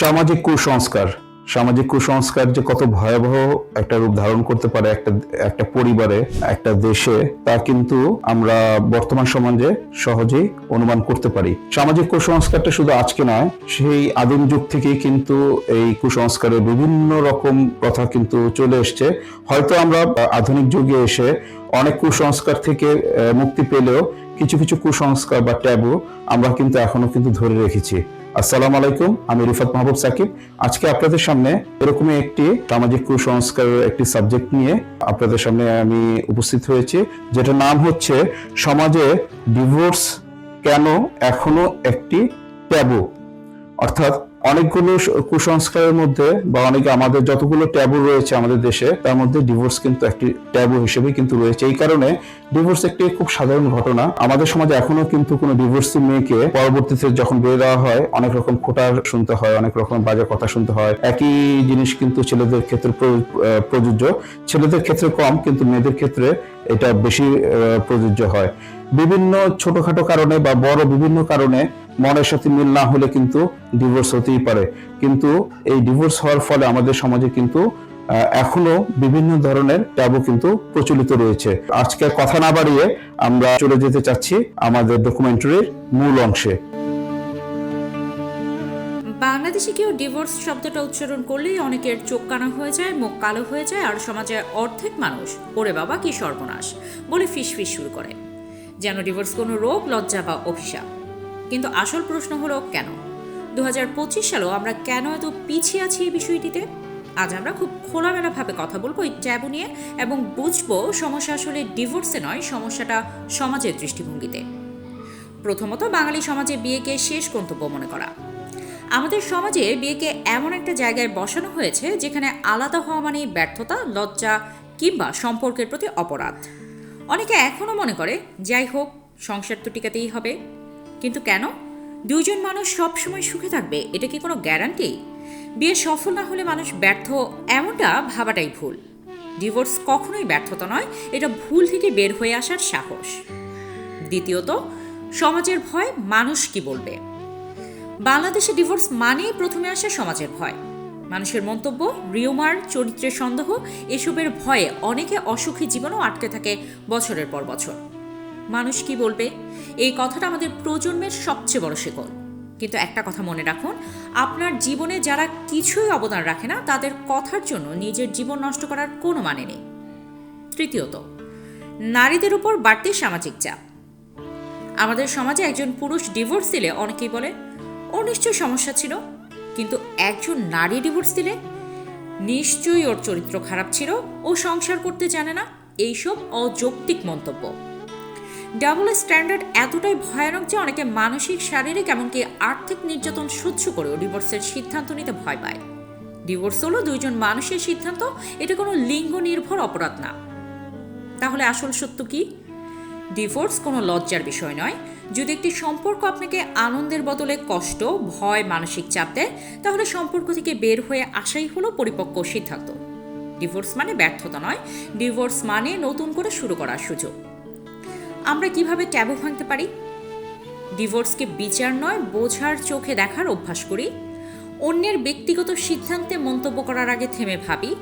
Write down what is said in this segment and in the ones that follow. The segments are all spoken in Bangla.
সামাজিক কুসংস্কার সামাজিক কুসংস্কার যে কত ভয়াবহ একটা রূপ ধারণ করতে পারে একটা একটা পরিবারে, একটা দেশে, তা কিন্তু আমরা বর্তমান সমাজে সহজেই অনুমান করতে পারি। সামাজিক কুসংস্কারটা শুধু আজকে নয়, সেই আদিম যুগ থেকেই কিন্তু এই কুসংস্কারের বিভিন্ন রকম কথা কিন্তু চলে এসছে। হয়তো আমরা আধুনিক যুগে এসে অনেক কুসংস্কার থেকে মুক্তি পেলেও কিছু কিছু কুসংস্কার বা ট্যাবু আমরা কিন্তু এখনও কিন্তু ধরে রেখেছি। আসসালামু আলাইকুম, আমি রিফাত মাহবুব সাকিব। আজকে আপনাদের সামনে এরকমই একটি সামাজিক কুসংস্কারের একটি সাবজেক্ট নিয়ে আপনাদের সামনে আমি উপস্থিত হয়েছি যেটা নাম হচ্ছে, সমাজে ডিভোর্স কেন এখনও একটি ট্যাবু অর্থাৎ অনেকগুলো কুসংস্কারের মধ্যে বা অনেকে আমাদের যতগুলো ট্যাবু রয়েছে আমাদের দেশে, তার মধ্যে ডিভোর্স কিন্তু একটি ট্যাবু হিসেবে কিন্তু রয়েছে। এই কারণে ডিভোর্স একটি খুব সাধারণ ঘটনা। আমাদের সমাজে এখনও কিন্তু কোনো ডিভোর্সি মেয়েকে পরবর্তীতে যখন বিয়ে দেওয়া হয়, অনেক রকম খোটার শুনতে হয়, অনেক রকম বাজে কথা শুনতে হয়। একই জিনিস কিন্তু ছেলেদের ক্ষেত্রে প্র- প্রযোজ্য। ছেলেদের ক্ষেত্রে কম, কিন্তু মেয়েদের ক্ষেত্রে এটা বেশি প্রযোজ্য হয়। বিভিন্ন ছোটখাটো কারণে বা বড় বিভিন্ন কারণে মনের সাথে মিল না হলে কিন্তু ডিভোর্স হতেই পারে। কিন্তু এই ডিভোর্স হওয়ার ফলে আমাদের সমাজে কিন্তু এখনও বিভিন্ন ধরনের ট্যাবু কিন্তু প্রচলিত রয়েছে। আজকে কথা না বাড়িয়ে আমরা চলে যেতে চাচ্ছি আমাদের ডকুমেন্টারির মূল অংশে। বাংলাদেশে কেউ ডিভোর্স শব্দটা উচ্চারণ করলেই অনেকের চোখ কানা হয়ে যায়, মুখ কালো হয়ে যায়, আর সমাজে অর্ধেক মানুষ, ওরে বাবা, কি সর্বনাশ, বলে ফিস ফিস শুরু করে। যেন ডিভোর্স কোনো রোগ, লজ্জা বা অভিশাপ। কিন্তু আসল প্রশ্ন হলো, কেন? দু হাজার পঁচিশ সালেও আমরা কেন এত পিছিয়ে আছি এই বিষয়টিতে? আজ আমরা খুব খোলামেলাভাবে কথা বলব এই ট্যাবু নিয়ে এবং বুঝব সমস্যা আসলে ডিভোর্সে নয়, সমস্যাটা সমাজের দৃষ্টিভঙ্গিতে। প্রথমত, বাঙালি সমাজে বিয়েকে শেষ গন্তব্য মনে করা। আমাদের সমাজে বিয়েকে এমন একটা জায়গায় বসানো হয়েছে যেখানে আলাদা হওয়া মানে ব্যর্থতা, লজ্জা কিংবা সম্পর্কের প্রতি অপরাধ। অনেকে এখনও মনে করে, যাই হোক, সংসার তো টিকাতেই হবে। কিন্তু কেন? দুজন মানুষ সবসময় সুখে থাকবে, এটা কি কোনো গ্যারান্টি? বিয়ে সফল না হলে মানুষ ব্যর্থ, এমনটা ভাবাটাই ভুল। ডিভোর্স কখনোই ব্যর্থতা নয়, এটা ভুল থেকে বের হয়ে আসার সাহস। দ্বিতীয়ত, সমাজের ভয় মানুষ কি বলবে? বাংলাদেশে ডিভোর্স মানেই প্রথমে আসে সমাজের ভয়। মানুষের মন্তব্য, রিউমার, চরিত্রের সন্দেহ, এসবের ভয়ে অনেকে অসুখী জীবনও আটকে থাকে বছরের পর বছর। মানুষ কি বলবে? এই কথাটা আমাদের প্রজন্মের সবচেয়ে বড় শেকল। কিন্তু একটা কথা মনে রাখুন, আপনার জীবনে যারা কিছুই অবদান রাখে না, তাদের কথার জন্য নিজের জীবন নষ্ট করার কোনো মানে নেই। তৃতীয়ত, নারীদের উপর বাড়তি সামাজিক চাপ। আমাদের সমাজে একজন পুরুষ ডিভোর্স দিলে অনেকেই বলে ওর নিশ্চয়ই সমস্যা ছিল। কিন্তু একজন নারী ডিভোর্স দিলে? নিশ্চয়ই ওর চরিত্র খারাপ ছিল ও সংসার করতে জানে না। এইসব অযৌক্তিক মন্তব্য। ডাবল স্ট্যান্ডার্ড এতটাই ভয়ানক যে অনেকে মানসিক, শারীরিক এমনকি আর্থিক নির্যাতন সহ্য করেও ডিভোর্সের সিদ্ধান্ত নিতে ভয় পায়। ডিভোর্স হলো দুইজন মানুষের সিদ্ধান্ত, এটা কোনো লিঙ্গ নির্ভর অপরাধ না। তাহলে আসল সত্য কি? ডিভোর্স কোনো লজ্জার বিষয় নয়। যদি একটি সম্পর্ক আপনাকে আনন্দের বদলে কষ্ট, ভয়, মানসিক চাপ দেয়, তাহলে সম্পর্ক থেকে বের হয়ে আসাই হলো পরিপক্ক সিদ্ধান্ত। ডিভোর্স মানে ব্যর্থতা নয়। ডিভোর্স মানে নতুন করে শুরু করার সুযোগ। আমরা কীভাবে ট্যাবু ভাঙতে পারি? ডিভোর্সকে বিচার নয়, বোঝার চোখে দেখার অভ্যাস করি। অন্যের ব্যক্তিগত সিদ্ধান্তে মন্তব্য করার আগে থেমে ভাবি।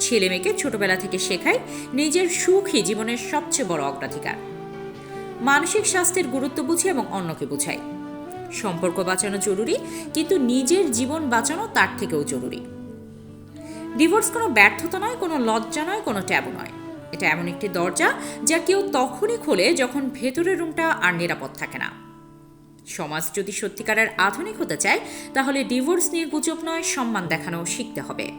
ছেলে মেয়েকে ছোটবেলা থেকে শেখাই নিজের সুখই জীবনের সবচেয়ে বড় অগ্রাধিকার। মানসিক স্বাস্থ্যের গুরুত্ব বুঝি এবং অন্যকে বুঝাই সম্পর্ক বাঁচানো জরুরি, কিন্তু নিজের জীবন বাঁচানো তার থেকেও জরুরি। ডিভোর্স কোনো ব্যর্থতা নয়, কোনো লজ্জা নয়, কোনো ট্যাবু নয়। এটা এমন একটি দরজা যা কেউ তখনই খোলে যখন ভেতরের রুমটা আর নিরাপদ থাকে না। সমাজ যদি সত্যিকারের আধুনিক হতে চায়, তাহলে ডিভোর্স নিয়ে গুজব নয়, সম্মান দেখানো শিখতে হবে।